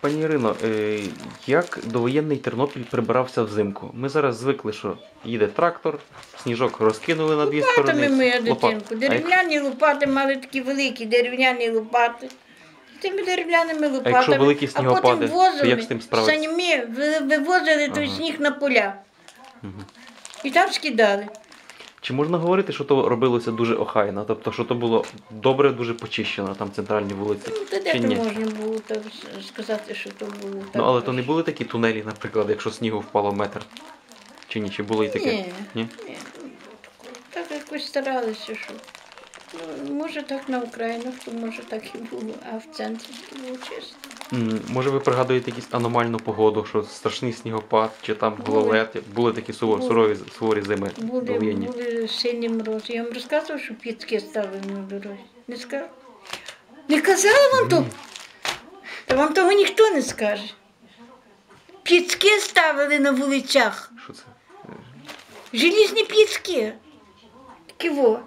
Пані Ірино, е, як довоєнний Тернопіль прибирався взимку? Ми зараз звикли, що їде трактор, сніжок розкинули на дві Лопатами, сторони. моя дитинку. А Дерев'яні лопати мали такі великі дерев'яні лопати. Тими дерев'яними лопатами. якщо великі снігопади, а потім то возили, як з тим справитися? санями вивозили той Ага. сніг на поля. І там скидали. Чи можна говорити, що то робилося дуже охайно? Тобто, що то було добре, дуже почищено, там центральні вулиці? Ну, то де Чи то ні? можна було так сказати, що то було так. Ну, але то не були такі тунелі, наприклад, якщо снігу впало метр. Чи ні? Чи було і таке? Ні. Ні? Ні, ну. Так якось старалися, що. Ну, може так на Українах, то може так і було, а в центрі було чисто. Може, ви пригадуєте якусь аномальну погоду, що страшний снігопад, чи там гололед, були такі суворі, сурові, суворі зими Були, були сильні морози. Я вам розказував, що піцки ставили на дорозі. Не сказав? Не казала вам то? Та вам того ніхто не скаже. Піцки ставили на вулицях. Що це? Желізні піцки. Такі во.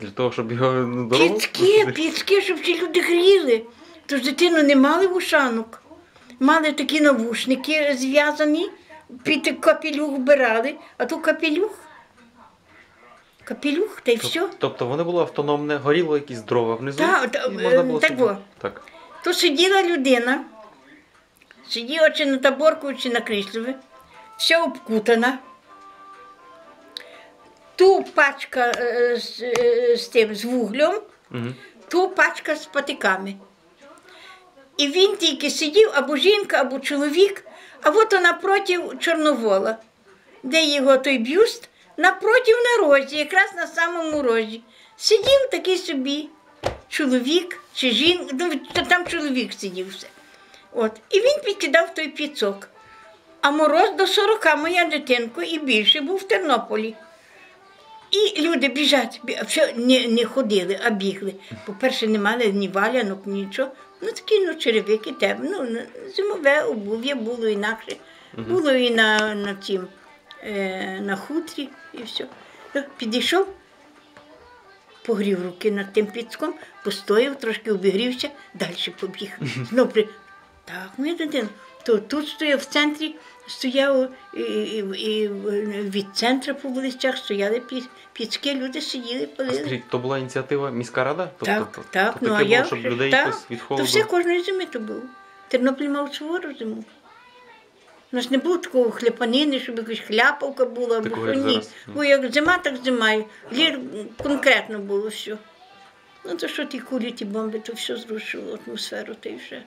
Для того, щоб його на дорогу? Піцки, піцки, щоб ці люди гріли. Тож дитину не мали вушанок. Мали такі навушники зв'язані, під капелюх вбирали, а то капелюх. Капелюх, та й все. Тобто воно було автономне, горіло якісь дрова внизу. Та, та, і можна було е, так собі- во. Так. То сиділа людина, сиділа чи на таборку, чи на кріслові, вся обкутана. Ту пачка е, з, е, з тим з вуглем, Угу. ту пачка з патиками. І він тільки сидів або жінка, або чоловік, а от напроти Чорновола, де його той бюст, напроти на розі, якраз на самому розі. Сидів такий собі чоловік чи жінка, ну, там чоловік сидів все. От. І він підкидав той піцок. А мороз до 40, моя дитинко, і більше був в Тернополі. І люди біжать, все не, не ходили, а бігли. По-перше, не мали ні валянок, нічого. Ну такі ну, черевики темні. Ну, зимове обув'я було інакше. Було і на, на цім, е, на хутрі, і все. Ну, Підійшов, погрів руки над тим піцком, постояв, трошки обігрівся, далі побіг. Знов при... Так, моя дитина. То тут стояв в центрі, стояв і, і, від центру по вулицях стояли пі- піцки, люди сиділи, А палили. скажіть, то була ініціатива міська рада? Тобто, Так, то- так, то ну а таке я було, щоб людей так, від то все кожної зими то було. Тернопіль мав сувору зиму. У нас не було такого хліпанини, щоб якась хляпавка була, або що ні. зараз. Бо як зима, так зима. Лір конкретно було все. Ну то що ті кулі, ті бомби, то все зрушило атмосферу, та й все.